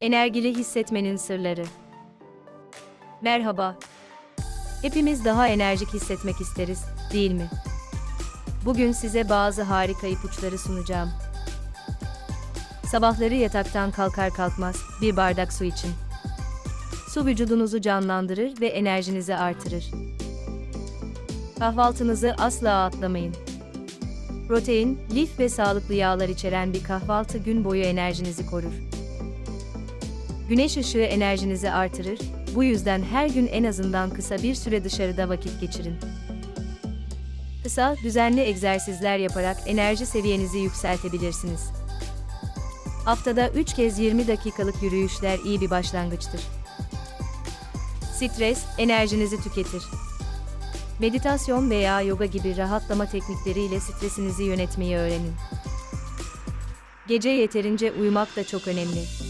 Enerjili hissetmenin sırları. Merhaba. Hepimiz daha enerjik hissetmek isteriz, değil mi? Bugün size bazı harika ipuçları sunacağım. Sabahları yataktan kalkar kalkmaz bir bardak su için. Su vücudunuzu canlandırır ve enerjinizi artırır. Kahvaltınızı asla atlamayın. Protein, lif ve sağlıklı yağlar içeren bir kahvaltı gün boyu enerjinizi korur. Güneş ışığı enerjinizi artırır, bu yüzden her gün en azından kısa bir süre dışarıda vakit geçirin. Kısa, düzenli egzersizler yaparak enerji seviyenizi yükseltebilirsiniz. Haftada 3 kez 20 dakikalık yürüyüşler iyi bir başlangıçtır. Stres, enerjinizi tüketir. Meditasyon veya yoga gibi rahatlama teknikleriyle stresinizi yönetmeyi öğrenin. Gece yeterince uyumak da çok önemli.